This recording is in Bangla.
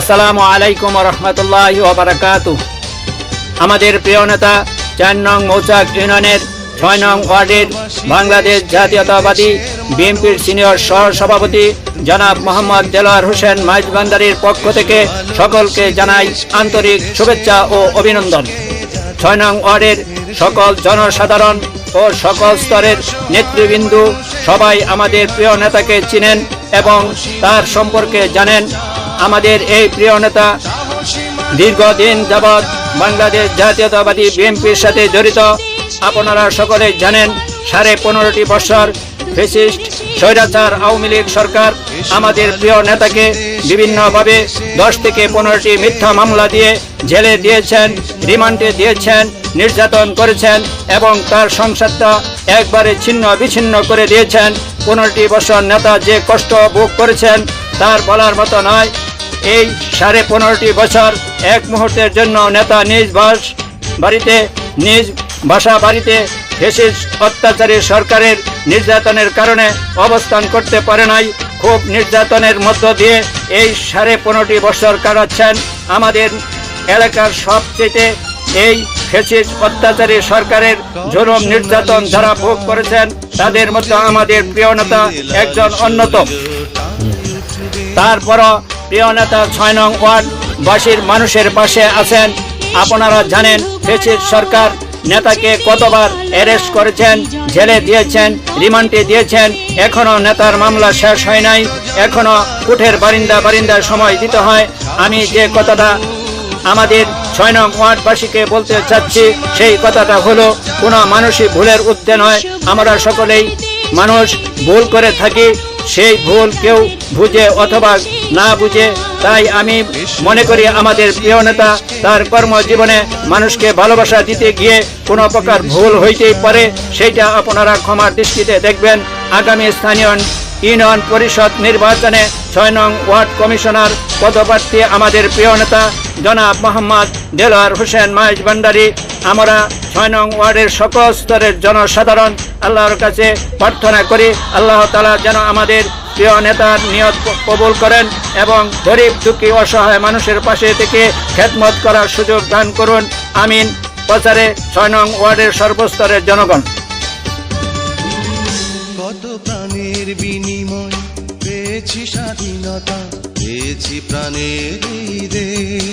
আসসালামু আলাইকুম রহমতুল্লাহ ওবরাকাত আমাদের প্রিয় নেতা, চার নং মৌচাক ইউনিয়নের ছয় নং ওয়ার্ডের বাংলাদেশ জাতীয়তাবাদী বিএনপির সিনিয়র সহ সভাপতি জনাব মোহাম্মদ দেলোয়ার হোসেন মাইজবান্দারির পক্ষ থেকে সকলকে জানাই আন্তরিক শুভেচ্ছা ও অভিনন্দন। ছয় নং ওয়ার্ডের সকল জনসাধারণ ও সকল স্তরের নেতৃবৃন্দ সবাই আমাদের প্রিয় নেতাকে চিনেন এবং তার সম্পর্কে জানেন। আমাদের এই প্রিয় নেতা, দীর্ঘদিন যাবৎ বাংলাদেশ জাতীয়তাবাদী বিএনপির সাথে জড়িত, আপনারা সকলে জানেন সাড়ে পনেরোটি বছর ফেসিস্ট, স্বৈরাচার আওয়ামী লীগ সরকার আমাদের প্রিয় নেতাকে বিভিন্নভাবে দশ থেকে পনেরোটি মিথ্যা মামলা দিয়ে জেলে দিয়েছেন, রিমান্ডে দিয়েছেন, নির্যাতন করেছেন এবং তার সংসারটা একবারে ছিন্ন বিচ্ছিন্ন করে দিয়েছেন। পনেরোটি বছর নেতা যে কষ্ট ভোগ করেছেন, তার বলার মতো নয়। এই সাড়ে পনেরোটি বছর এক মুহূর্তের জন্য নেতা নিজ বাস বাড়িতে, নিজ বাসা বাড়িতে ফেসিস অত্যাচারী সরকারের নির্যাতনের কারণে অবস্থান করতে পারে নাই। খুব নির্যাতনের মধ্য দিয়ে এই সাড়ে পনেরোটি বছর কাটাচ্ছেন আমাদের এলাকার সবচেয়ে এই ফেসিস অত্যাচারী সরকারের জরম নির্যাতন যারা ভোগ করেছেন, তাদের মধ্যে আমাদের প্রিয় নেতা একজন অন্যতম। তারপরও প্রিয় নেতা, ছয় নং ওয়ার্ড, বাসীর, মানুষের পাশে আছেন। আপনারা জানেন ফেসিস সরকার নেতাকে কতবার অ্যারেস্ট করেছেন, জেলে দিয়েছেন, রিমান্ডে দিয়েছেন। এখনও নেতার মামলা শেষ হয় নাই। এখনও কুঠের বারিন্দা, বারিন্দার সময় দিতে হয়। আমি যে কথাটা আমাদের ছয় নং ওয়ার্ডবাসীকে বলতে চাচ্ছি, সেই কথাটা হলো, কোনো মানুষই ভুলের ঊর্ধ্বে নয়। আমরা সকলেই মানুষ, ভুল করে থাকি। সেই ভুল কেউ বুঝে অথবা না বুঝে, তাই আমি মনে করি আমাদের প্রিয় নেতা, তার কর্মজীবনে মানুষকে ভালোবাসা দিতে গিয়ে কোনো প্রকার ভুল হইতেই পারে, সেইটা আপনারা ক্ষমার দৃষ্টিতে দেখবেন। আগামী স্থানীয় ইউনিয়ন পরিষদ নির্বাচনে ছয় নং ওয়ার্ড কমিশনার পদপ্রার্থী আমাদের প্রিয় নেতা, জনাব মোহাম্মদ দেলোয়ার হোসেন মাইজ ভান্ডারী। আমরা ছয় নং ওয়ার্ডের সকল স্তরের জনসাধারণ আল্লাহর কাছে প্রার্থনা করি, আল্লাহ তালা যেন আমাদের প্রিয় নেতার নিয়ত কবুল করেন এবং গরিব, দুঃখী, অসহায় মানুষের পাশে থেকে খেদমত করার সুযোগ দান করুন। আমিন। প্রচারে ছয় নং ওয়ার্ডের সর্বস্তরের জনগণ। পেয়েছি স্বাধীনতা, পেয়েছি প্রাণের দেশ